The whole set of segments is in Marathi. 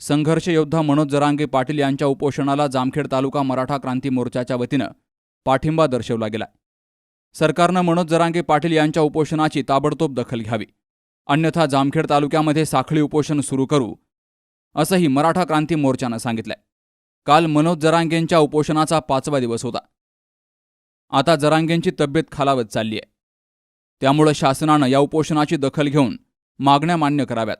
संघर्ष योद्धा मनोज जरांगे पाटील यांच्या उपोषणाला जामखेड तालुका मराठा क्रांती मोर्चाच्या वतीनं पाठिंबा दर्शवला गेला. सरकारनं मनोज जरांगे पाटील यांच्या उपोषणाची ताबडतोब दखल घ्यावी. अन्यथा जामखेड तालुक्यामध्ये साखळी उपोषण सुरू करू असंही मराठा क्रांती मोर्चानं सांगितलंय. काल मनोज जरांगेंच्या उपोषणाचा पाचवा दिवस होता. आता जरांगेंची तब्येत खालावत चालली आहे त्यामुळं शासनानं या उपोषणाची दखल घेऊन मागण्या मान्य कराव्यात.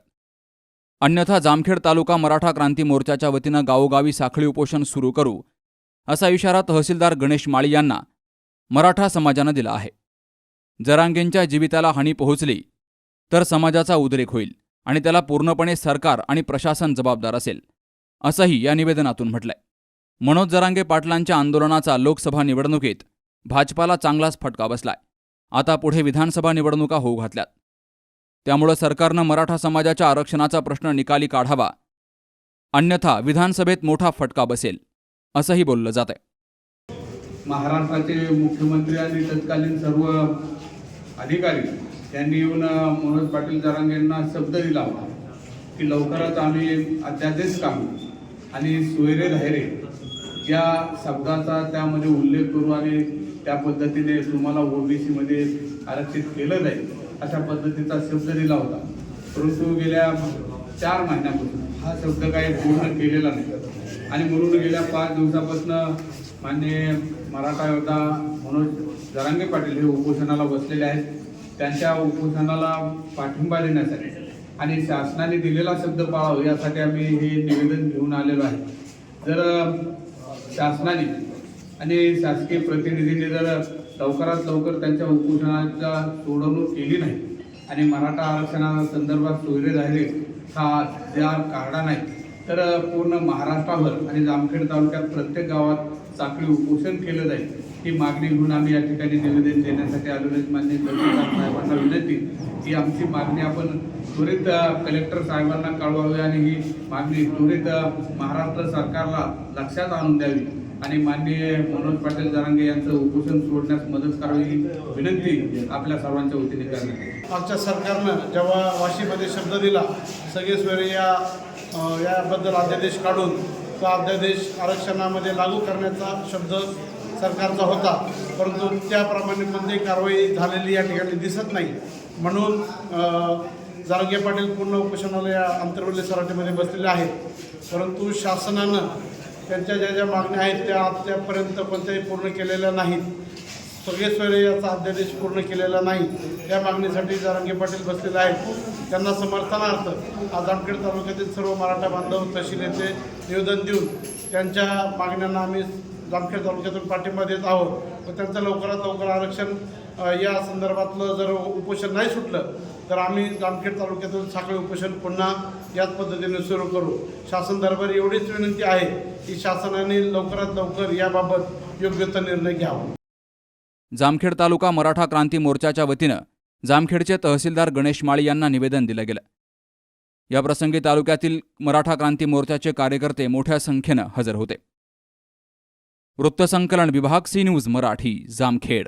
अन्यथा जामखेड तालुका मराठा क्रांती मोर्चाच्या वतीनं गावोगावी साखळी उपोषण सुरू करू असा इशारा तहसीलदार गणेश माळी यांना मराठा समाजानं दिला आहे. जरांगेंच्या जीविताला हानी पोहोचली तर समाजाचा उद्रेक होईल आणि त्याला पूर्णपणे सरकार आणि प्रशासन जबाबदार असेल असंही या निवेदनातून म्हटलंय. मनोज जरांगे पाटलांच्या आंदोलनाचा लोकसभा निवडणुकीत भाजपाला चांगलाच फटका बसलाय. आता पुढे विधानसभा निवडणुका होऊ घातल्यात. त्यामुळं सरकारनं मराठा समाजाच्या आरक्षणाचा प्रश्न निकाली काढावा. अन्यथा विधानसभेत मोठा फटका बसेल. असंही बोललं जात आहे महाराष्ट्राचे मुख्यमंत्री आणि तत्कालीन सर्व अधिकारी त्यांनी येऊन मनोज पाटील जरांगे यांना शब्द दिला होता की लवकरच आम्ही अध्यादेश काढू आणि सोयरे धायरे या शब्दाचा त्यामध्ये उल्लेख करू आणि त्या पद्धतीने तुम्हाला ओबीसीमध्ये आरक्षित केलं जाईल. अशा पद्धतीचा शब्द दिला होता. परंतु गेल्या चार महिन्यापासून हा शब्द काही पूर्ण केलेला नाही. आणि म्हणून गेल्या पाच दिवसापासून मान्य मराठा योद्धा मनोज जरांगे पाटील हे उपोषणाला बसलेले आहेत. त्यांच्या उपोषणाला पाठिंबा देण्यासाठी आणि शासनाने दिलेला शब्द पाळावा यासाठी आम्ही हे निवेदन घेऊन आलेलो आहे. जर शासनाने आणि शासकीय प्रतिनिधींनी जर लवकरात लवकर त्यांच्या उपोषणाचा सोडवणूक केली नाही आणि मराठा आरक्षणा संदर्भात सोयरे झाले हा त्या काढला नाही तर पूर्ण महाराष्ट्रावर आणि जामखेड तालुक्यात प्रत्येक गावात साखळी उपोषण केलं जाईल ही मागणी घेऊन आम्ही या ठिकाणी निवेदन देण्यासाठी आलेले मान्य तहसीलदार साहेबांना विनंती की आमची मागणी आपण त्वरित कलेक्टर साहेबांना कळवावी आणि ही मागणी त्वरित महाराष्ट्र सरकारला लक्षात आणून द्यावी. आणि माननीय मनोज पाटील जरांगे यांचं उपोषण सोडण्यास मदत करावी ही विनंती आपल्या सर्वांच्या वतीने करण्यात आमच्या सरकारनं जेव्हा वाशीमध्ये शब्द दिला सगळे या याबद्दल अध्यादेश काढून तो अध्यादेश आरक्षणामध्ये लागू करण्याचा शब्द सरकारचा होता. परंतु त्याप्रमाणे कोणतीही कारवाई झालेली या ठिकाणी दिसत नाही. म्हणून जारंगे पाटील पूर्ण उपोषणाला या आंतरवल्ली सराटीमध्ये बसलेले आहेत. परंतु शासनानं त्यांच्या ज्या ज्या मागण्या आहेत त्या आजच्यापर्यंत कोणत्याही पूर्ण केलेल्या नाहीत. सगळे सोयरे याचा अध्यादेश पूर्ण केलेला नाही. त्या मागणीसाठी जारंगे पाटील बसलेले आहेत. त्यांना समर्थनार्थ आज आमखेड तालुक्यातील सर्व मराठा बांधव तहसील येथे निवेदन देऊन त्यांच्या मागण्यांना आम्ही जामखेड तालुक्यातून पाठिंबा देत आहोत. व त्यांचं लवकरात लवकर आरक्षण या संदर्भातलं जर उपोषण नाही सुटलं तर आम्ही जामखेड तालुक्यातून साखळी उपोषण पुन्हा याच पद्धतीने सुरू करू. शासन दरबार एवढीच विनंती आहे की शासनाने लवकरात लवकर याबाबत योग्य तो निर्णय घ्यावा. जामखेड तालुका मराठा क्रांती मोर्चाच्या वतीनं जामखेडचे तहसीलदार गणेश माळी यांना निवेदन दिलं गेलं. याप्रसंगी तालुक्यातील मराठा क्रांती मोर्चाचे कार्यकर्ते मोठ्या संख्येनं हजर होते. वृत्तसंकलन विभाग सी न्यूज मराठी जामखेड.